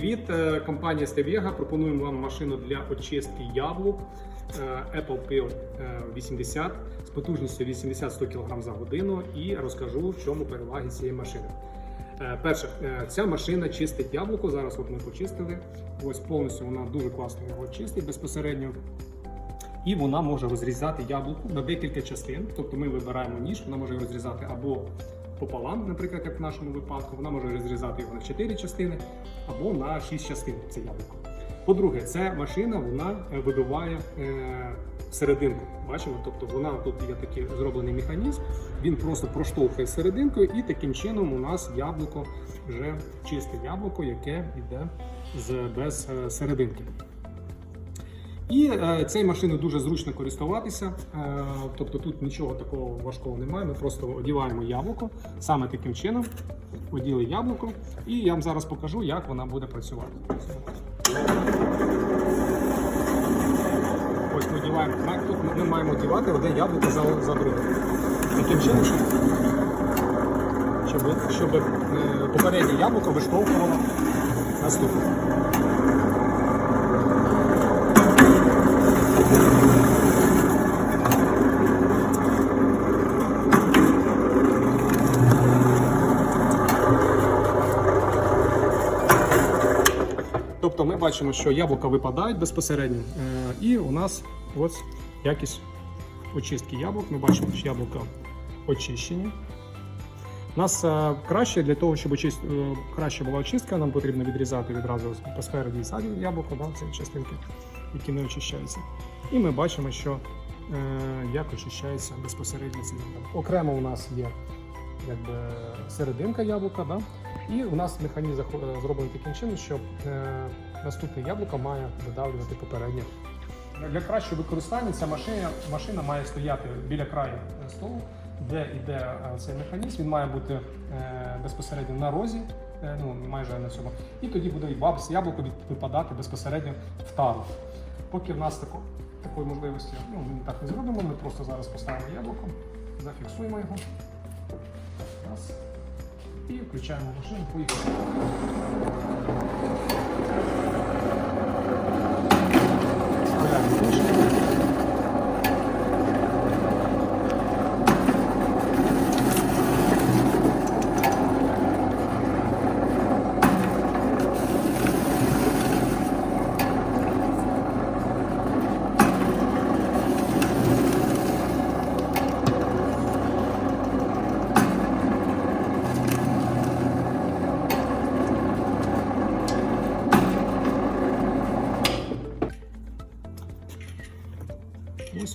привіт! Е, Компанія Stevega. Пропонуємо вам машину для очистки яблук е, Apple Peel е, 80 з потужністю 80-100 кг за годину і розкажу, в чому переваги цієї машини. Е, Перше, е, ця машина чистить яблуко. Зараз от ми почистили. Ось повністю вона дуже класно його чистить безпосередньо. І вона може розрізати яблуко на декілька частин. Тобто ми вибираємо ніж, вона може розрізати або пополам, наприклад, як в нашому випадку, вона може розрізати його на 4 частини або на 6 частин це яблуко. По-друге, ця машина вона е, вибиває е, серединку. Бачимо, тобто вона тут є такий зроблений механізм, він просто проштовхує серединкою, і таким чином у нас яблуко вже чисте яблуко, яке йде з без е, серединки. І е, цією машиною дуже зручно користуватися, е, тобто тут нічого такого важкого немає. Ми просто одіваємо яблуко саме таким чином. Оділи яблуко, і я вам зараз покажу, як вона буде працювати. Ось ми одіваємо. Тут ми маємо одівати одне яблуко за, за другим. Таким чином, щоб, щоб, щоб е, попереднє яблуко виштовхувало наступне. Тобто ми бачимо, що яблука випадають безпосередньо, е, і у нас ось якість очистки яблук. Ми бачимо, що яблука очищені. У нас е, краще для того, щоб очист... е, краще була очистка, нам потрібно відрізати відразу по спереді і ззаді яблуко, да, це частинки, які не очищаються. І ми бачимо, що як очищається безпосередньо це яблуко. Окремо у нас є якби, серединка яблука, да? і у нас механізм е, зроблений таким чином, що е, наступне яблуко має видавлювати попереднє. Для кращого використання ця машина, машина має стояти біля краю е, столу, де йде е, цей механізм. Він має бути е, безпосередньо на розі, е, ну майже на цьому. І тоді буде бабс яблуко випадати безпосередньо в тару. Поки в нас тако, такої можливості ну, ми так не зробимо, ми просто зараз поставимо яблуко, зафіксуємо його. Раз. І включаємо машину, поїхали.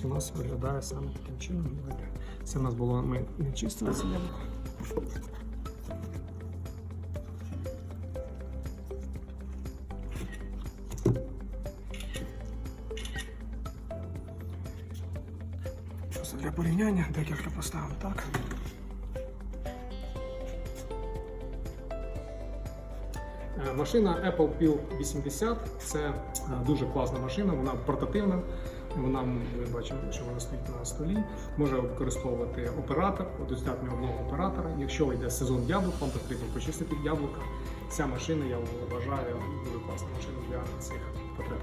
У нас виглядає саме таким чином. Це в нас було, ми не чистили це яблуко. Просто для порівняння декілька поставимо так. Е, Машина Apple Peel 80 це е, дуже класна машина, вона портативна. Вона ми бачимо, що вона стоїть на столі. Може використовувати оператор, достатньо одного оператора. Якщо йде сезон яблук, вам потрібно почистити яблука. Ця машина, я вважаю, дуже класна машина для цих потреб.